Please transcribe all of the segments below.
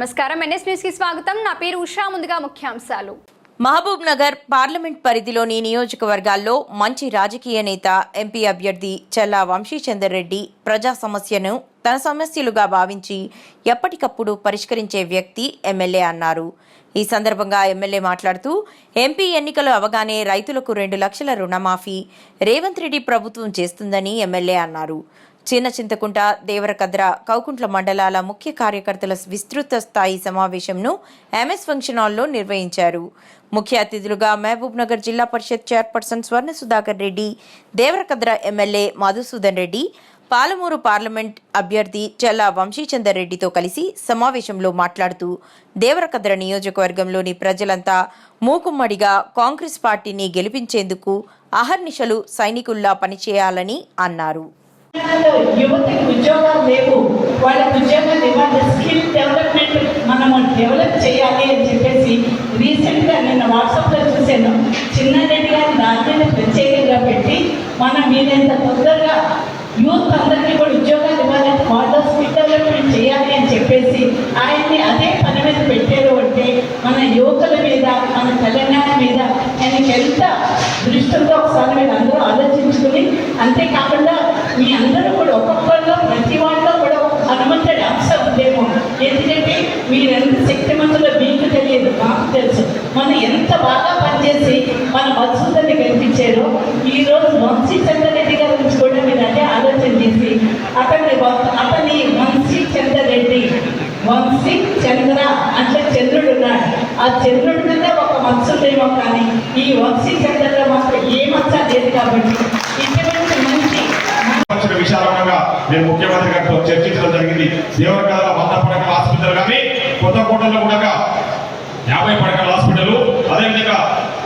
నమస్కారం. ఎన్ఎస్ న్యూస్కి స్వాగతం. నా పేరు ఉషా. ముందుగా ముఖ్యాంశాలు. మహబూబ్ నగర్ పార్లమెంట్ పరిధిలోని నియోజకవర్గాల్లో మంచి రాజకీయ నేత ఎంపీ అభ్యర్థి చల్లా వంశీచందర్ రెడ్డి ప్రజా సమస్యను తన సమస్యలుగా భావించి ఎప్పటికప్పుడు పరిష్కరించే వ్యక్తి ఎమ్మెల్యే అన్నారు. ఈ సందర్భంగా ఎమ్మెల్యే మాట్లాడుతూ ఎంపీ ఎన్నికలు అవగానే రైతులకు రెండు లక్షల రుణమాఫీ రేవంత్ రెడ్డి ప్రభుత్వం చేస్తుందని ఎమ్మెల్యే అన్నారు. చిన్న చింతకుంట దేవరకద్ర కౌకుంట్ల మండలాల ముఖ్య కార్యకర్తల విస్తృత స్థాయి సమావేశంను ఎంఎస్ ఫంక్షన్ హాల్లో నిర్వహించారు. ముఖ్య అతిథులుగా మహబూబ్ నగర్ జిల్లా పరిషత్ chairperson Swarna Sudhakar Reddy Devarakadra MLA Madhusudan Reddy Palamuru parliament అభ్యర్థి చల్లా వంశీచందర్ రెడ్డితో కలిసి సమావేశంలో మాట్లాడుతూ దేవరకద్ర నియోజకవర్గంలోని ప్రజలంతా మూకుమ్మడిగా కాంగ్రెస్ పార్టీని గెలిపించేందుకు అహర్నిశలు సైనికుల్లా పనిచేయాలని అన్నారు. యువతకి ఉద్యోగాలు లేవు. వాళ్ళకి ఉద్యోగాలు ఇవ్వాలి స్కిల్ డెవలప్మెంట్ మనము డెవలప్ చేయాలి అని చెప్పేసి రీసెంట్గా నిన్న వాట్సాప్లో చూశాను. చిన్నారెడ్డి గారి దాని మీద ప్రత్యేకంగా పెట్టి మనం వీలైనంత తొందరగా యూత్ అందరికీ కూడా ఉద్యోగాలు ఇవ్వాలంటే వాళ్ళ స్కిల్ డెవలప్మెంట్ చేయాలి అని చెప్పేసి ఆయన్ని అదే పని మీద పెట్టారు అంటే మన యువకుల మీద మన తెలంగాణ మీద ఆయనకి ఎంత దృష్టితో ఒకసారి మీరు అందరూ ఆలోచించుకుని అంతేకాకుండా మీ అందరూ కూడా ఒక్కొక్కరిలో ప్రతి వాళ్ళలో కూడా ఒక హనుమంతుడి అంశం ఉందేమో. ఎందుకంటే మీరు ఎంత శక్తిమంతులో మీకు తెలియదు మాకు తెలుసు. మనం ఎంత బాగా పనిచేసి మన మత్స్సుని గెలిపించారో ఈరోజు వంశీ చంద్రరెడ్డి గారి గురించి కూడా మీరు అదే ఆలోచన చేసి అతన్ని అతని వంశీ చంద్రరెడ్డి వంశీ చంద్ర అంటే చంద్రుడు ఉన్నాడు. ఆ చంద్రుడి మీద ఒక మత్స్సుడేమో కానీ ఈ వంశీ చంద్రలో మాత్రం ఏ మత్స లేదు కాబట్టి నేను ముఖ్యమంత్రి గారితో చర్చించడం జరిగింది. దేవరకాల వంద పడకల హాస్పిటల్ కానీ కొత్తకోటలో కూడా యాభై పడకల హాస్పిటల్ అదేవిధంగా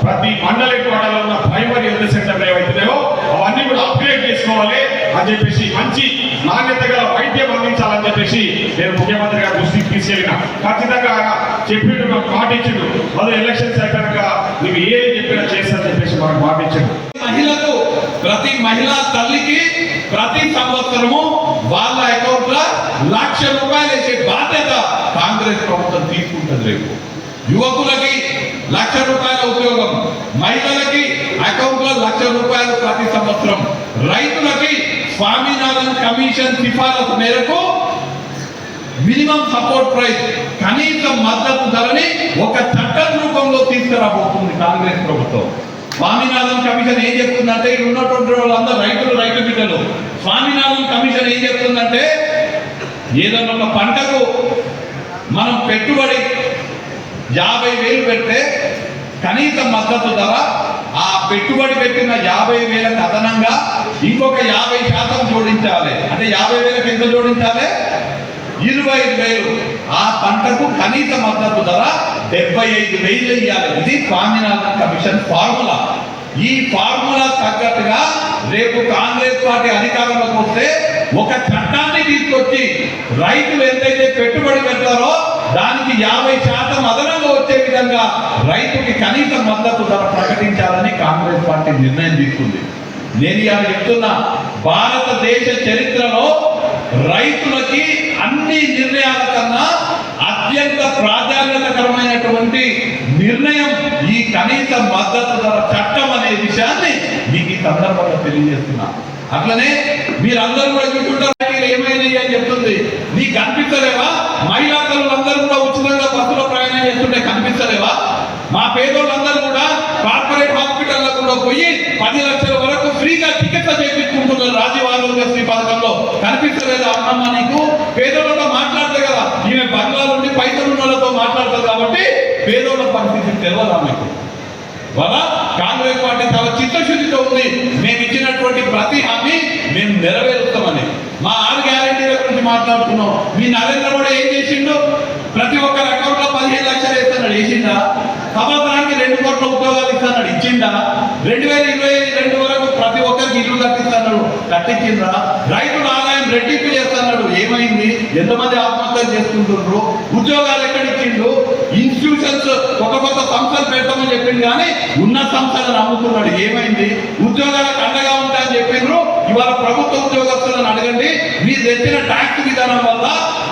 ప్రతి మండల కోటలో ఉన్న ప్రైమరీ హెల్త్ సెంటర్లు ఏవైతున్నాయో అవన్నీ కూడా అప్గ్రేడ్ చేసుకోవాలి అని చెప్పేసి మంచి నాణ్యత గల వైద్యం అందించాలని చెప్పేసి నేను ముఖ్యమంత్రి గారి దృష్టికి తీసుకెళ్ళిన. ఖచ్చితంగా చెప్పిండు నాకు మాట ఇచ్చిండు. మొదలు ఎలక్షన్స్ అయిపోయాక నీకు ఏది చెప్పినా చేస్తానని చెప్పేసి మనకు మాట ప్రతి మహిళా తల్లికి ప్రతి సంవత్సరము వాళ్ళ అకౌంట్లో లక్ష రూపాయలు వేసే బాధ్యత కాంగ్రెస్ ప్రభుత్వం తీసుకుంటుంది రేపు. యువకులకి లక్ష రూపాయల ఉద్యోగం మహిళలకి అకౌంట్లో లక్ష రూపాయలు ప్రతి సంవత్సరం రైతులకి స్వామినాథన్ కమిషన్ సిఫారసు మేరకు మినిమం సపోర్ట్ ప్రైస్ కనీసం మద్దతు ధరని ఒక చట్టం రూపంలో తీసుకురాబోతుంది కాంగ్రెస్ ప్రభుత్వం. స్వామినాథన్ కమిషన్ ఏం చెప్తుందంటే ఇక్కడ ఉన్నటువంటి వాళ్ళందరూ రైతులు రైతు బిడ్డలు. స్వామినాథన్ కమిషన్ ఏం చెప్తుందంటే ఏదైనా ఒక పంటకు మనం పెట్టుబడి యాభై వేలు పెడితే కనీస మద్దతు ధర ఆ పెట్టుబడి పెట్టిన యాభై వేలకు అదనంగా ఇంకొక యాభై శాతం జోడించాలి. అంటే యాభై వేలకు ఎంత జోడించాలి? ఇరవై ఐదు వేలు. ఆ పంటకు కనీస మద్దతు ధర డెబ్బై ఐదు వేలు ఇవ్వాలి ఇది స్వామినాథన్ కమిషన్ ఫార్ములా. ఈ ఫార్ములా తగ్గట్టుగా రేపు కాంగ్రెస్ పార్టీ అధికారంలోకి వస్తే ఒక చట్టాన్ని తీసుకొచ్చి రైతులు ఎంతైతే పెట్టుబడి పెట్టారో దానికి యాభై శాతం అదనంగా వచ్చే విధంగా రైతుకి కనీస మద్దతు ధర ప్రకటించాలని కాంగ్రెస్ పార్టీ నిర్ణయం తీసుకుంది. నేను ఇలా చెప్తున్నా భారతదేశ చరిత్రలో రైతులకి అన్ని నిర్ణయాల కన్నా అత్యంత ప్రాధాన్యతకరమైనటువంటి నిర్ణయం ఈ కనీస మద్దతు ధర చట్టం అనే విషయాన్ని మీకు ఈ సందర్భంగా తెలియజేస్తున్నా. అట్లనే మీరందరూ కూడా చూసుకుంటారు ఏమైనాయి అని చెప్తుంది. నీకు కనిపిస్తలేవా? మహిళా తల్లులందరూ కూడా ఉచితంగా బస్సులో ప్రయాణం చేస్తుంటే కనిపిస్తలేవా? మా పేదోళ్ళందరూ కూడా కార్పొరేట్ హాస్పిటల్లో కూడా పోయి పది లక్షల వరకు ఫ్రీగా చికిత్స చేపించుకుంటున్నారు రాజీవ్ ఆరోగ్యశ్రీ పథకంలో. కనిపించలేదు అమ్మమ్మ నీకు. పేదోళ్ళతో మాట్లాడదు కదా ఈమె బంగ్లా నుండి పైసలు ఉన్న వాళ్ళతో మాట్లాడతారు కాబట్టి పేదోళ్ళ పరిస్థితి తెలియదా మీకు? వాళ్ళ కాంగ్రెస్ పార్టీ చాలా చిత్తశుద్ధితో ఉంది. మేము ఇచ్చినటువంటి ప్రతి హామీ మేము నెరవేరుస్తామని. మా ఆరు గ్యారంటీల గురించి మాట్లాడుతున్నాం. మీ నరేంద్ర మోడీ ఏం చేసిండు? ప్రతి ఒక్కరి అకౌంట్లో పదిహేను లక్షలు వేస్తున్నాడు వేసిందా సంవత్సరానికి రెండు కోట్ల ఉద్యోగాలు ఇస్తున్నాడు ఇచ్చిందా రెండు వేల ఇరవై రెండు వరకు ప్రతి ఒక్కరికి ఇల్లు కట్టిస్తున్నాడు కట్టించిందా రైతులు ఆయన రెట్టింపు చేస్తున్నాడు ఏమైంది? ఎంతమంది ఆత్మహత్యలు చేసుకుంటున్నారు? ఉద్యోగాలు ఎక్కడ ఇచ్చిండు ఇన్స్టిట్యూషన్స్ కొత్త కొత్త సంస్థలు పెడతామని చెప్పింది కానీ ఉన్న సంస్థలను అమ్ముతున్నాడు. ఏమైంది? ఉద్యోగాలకు అండగా ఉంటాయని చెప్పిండ్రు ఇవాళ ప్రభుత్వ ఉద్యోగస్తులను అడగండి. మీరు తెచ్చిన ట్యాక్స్ విధానం వల్ల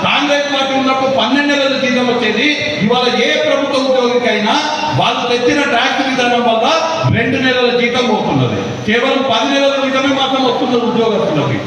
కాంగ్రెస్ పార్టీ ఉన్నప్పుడు పన్నెండు నెలల జీతం వచ్చేది. ఇవాళ ఏ ప్రభుత్వ ఉద్యోగికైనా వాళ్ళు తెచ్చిన ట్యాక్స్ విధానం వల్ల రెండు నెలల జీతం పోతున్నది. కేవలం పది నెలల జీతమే మాత్రం వస్తున్నది ఉద్యోగస్తులకి.